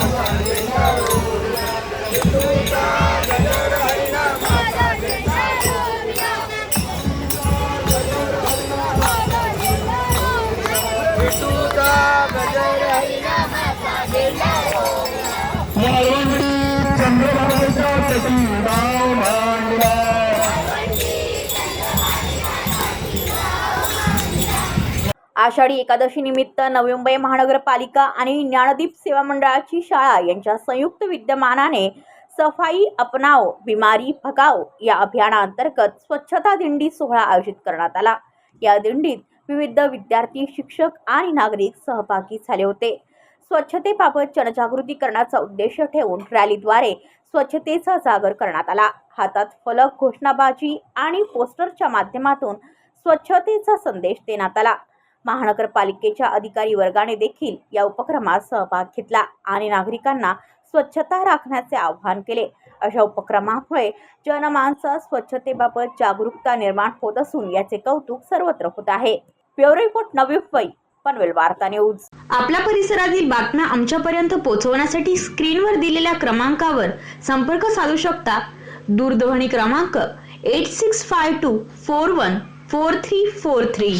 चंद्रभागाच्या चंद्रभागेचा तटी आषाढी एकादशी निमित्त नवी मुंबई महानगरपालिका आणि ज्ञानदीप सेवा मंडळाची शाळा यांच्या संयुक्त विद्यमानाने सफाई अपनाव बिमारी भगाव या अभियानाअंतर्गत स्वच्छता दिंडी सोहळा आयोजित करण्यात आला. या दिंडीत विविध विद्यार्थी शिक्षक आणि नागरिक सहभागी झाले होते. स्वच्छतेबाबत जनजागृती करण्याचा उद्देश ठेवून रॅलीद्वारे स्वच्छतेचा जागर करण्यात आला. हातात फलक घोषणाबाजी आणि पोस्टरच्या माध्यमातून स्वच्छतेचा संदेश देण्यात आला. महानगरपालिकेच्या अधिकारी वर्गाने देखील या उपक्रमात सहभाग घेतला आणि नागरिकांना स्वच्छता राखण्याचे आवाहन केले. अशा उपक्रमामुळे जनमानसात स्वच्छतेबाबत जागरूकता निर्माण होत असून याचे कौतुक सर्वत्र होत आहे. ब्युरो रिपोर्ट नवी मुंबई पनवेल वार्ता न्यूज. आपल्या परिसरातील बातम्या आमच्यापर्यंत पोहोचवण्यासाठी स्क्रीनवर दिलेल्या क्रमांकावर संपर्क साधू शकता. दूरध्वनी क्रमांक eight six five two four one four three four three